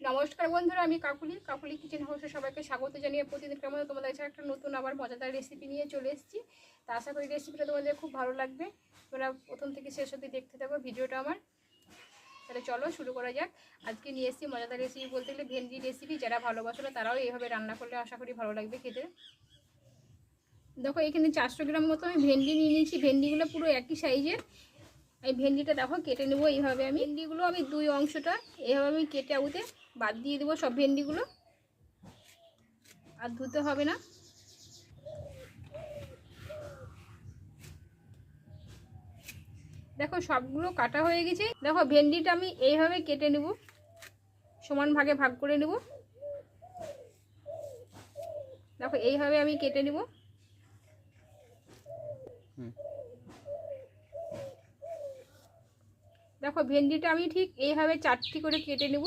নমস্কার বন্ধুরা, আমি কাকুলি। কাকুলি কিচেন হাউসে সবাইকে স্বাগত জানিয়ে প্রতিদিন কেমন তোমাদের কাছে একটা নতুন আবার মজাদার রেসিপি নিয়ে চলে এসেছি। তা আশা করি রেসিপিটা তোমাদের খুব ভালো লাগবে। তোমরা প্রথম থেকে শেষ অবধি দেখতে থাকো ভিডিওটা আমার। তাহলে চলো শুরু করা যাক। আজকে নিয়ে এসেছি মজাদার রেসিপি বলতে গেলে ভেন্ডি রেসিপি যারা ভালোবাসো না তারাও এইভাবে রান্না করলে আশা করি ভালো লাগবে খেতে। দেখো, এখানে চারশো গ্রাম মতো আমি ভেন্ডি নিয়ে নিয়েছি। ভেন্ডিগুলো পুরো একই সাইজের। এই ভেন্ডিটা দেখো, কেটে নেব এইভাবে আমি। ভেন্ডিগুলো আমি দুই অংশটা এইভাবে আমি কেটে আউতে বাদ দিয়ে দেবো সব ভেন্ডিগুলো। আর ধুতে হবে না। দেখো সবগুলো কাটা হয়ে গেছে। দেখো ভেন্ডিটা আমি এইভাবে কেটে নেব। সমান ভাগে ভাগ করে নেব। দেখো এইভাবে আমি কেটে নেব। দেখো ভেন্ডিটা আমি ঠিক এইভাবে চারটি করে কেটে নেব।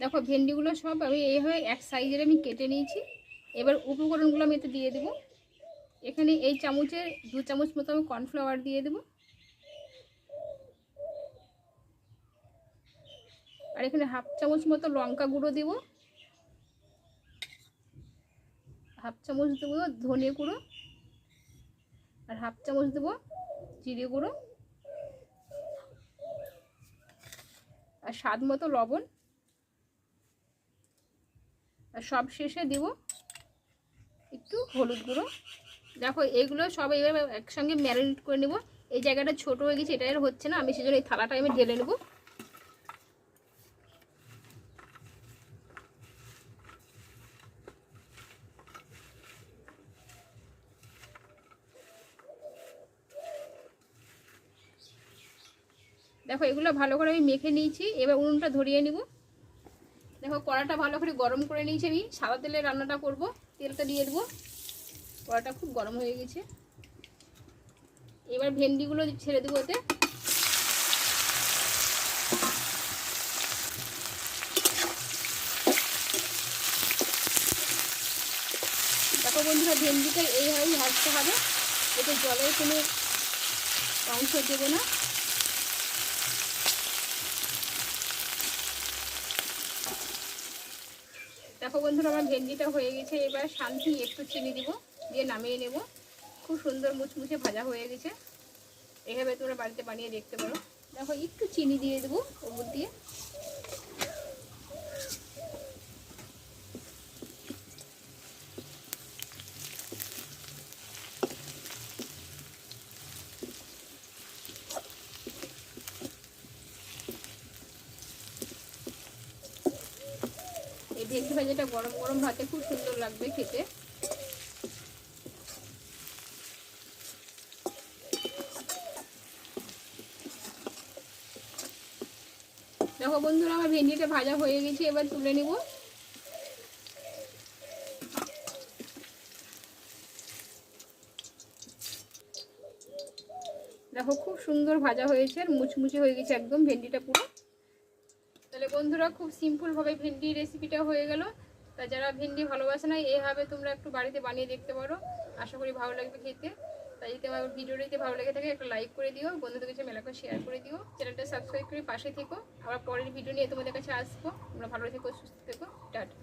দেখো, ভেন্ডিগুলো সব আমি এইভাবে এক সাইজের আমি কেটে নিয়েছি। এবার উপকরণগুলো আমি এতে দিয়ে দেবো। এখানে এই চামচের দু চামচ মতো আমি কর্নফ্লাওয়ার দিয়ে দেবো। আর এখানে হাফ চামচ মতো লঙ্কা গুঁড়ো দেবো। হাফ চামচ দেবো ধনে গুঁড়ো। আর হাফ চামচ দেবো জিরে গুঁড়ো। আর স্বাদ মতো লবণ। আর সব শেষে দেব একটু হলুদ গুঁড়ো। দেখো, এগুলো সব এইভাবে একসঙ্গে ম্যারিনেট করে নেব। এই জায়গাটা ছোট হয়ে গেছে, এটা হচ্ছে না। আমি সেজন্য এই থালাটা আমি ঢেলে নেব। দেখো, এগুলো ভালো করে আমি মেখে নিয়েছি। এবার উনুনটা ধরিয়ে নিব। দেখো, কড়াটা ভালো করে গরম করে নিয়েছি আমি। সাদা তেলে রান্নাটা করব। তেলটা দিয়ে দেবো। কড়াটা খুব গরম হয়ে গেছে। এবার ভেন্ডিগুলো ছেড়ে দেবো ওতে। দেখো বন্ধুরা, ভেন্ডিটা এইভাবেই ভাজতে হবে। এতে জলের কোনো অংশ দেবো না। দেখো বন্ধুরা, আমার ভেন্ডিটা হয়ে গেছে। এবার শান্তি একটু চিনি দিব, দিয়ে নামিয়ে নেব। খুব সুন্দর মুচমুচে ভাজা হয়ে গেছে। এভাবে তোমরা বাড়িতে বানিয়ে দেখতে পারো। দেখো, একটু চিনি দিয়ে দেবো ওপর দিয়ে। ভেন্ডি ভাজাটা গরম গরম ভাতে খুব সুন্দর লাগবে খেতে। দেখো বন্ধুরা, আমার ভেন্ডিটা ভাজা হয়ে গেছে, এবার তুলে নিব। দেখো খুব সুন্দর ভাজা হয়েছে, আর মুচমুচে হয়ে গেছে একদম ভেন্ডিটা পুরো। তাহলে বন্ধুরা খুব সিম্পলভাবে ভেন্ডি রেসিপিটা হয়ে গেল। তা যারা ভেন্ডি ভালোবাসে না এইভাবে তোমরা একটু বাড়িতে বানিয়ে দেখতে পারো। আশা করি ভালো লাগবে খেতে। তাই যদি আমার ভিডিওটা যদি ভালো লেগে থাকে, একটা লাইক করে দিও, বন্ধুদের কাছে মেলা করে শেয়ার করে দিও। চ্যানেলটা সাবস্ক্রাইব করে পাশে থেকো। আবার পরের ভিডিও নিয়ে তোমাদের কাছে আসব। তোমরা ভালো থেকো, সুস্থ থেকো। টাটা।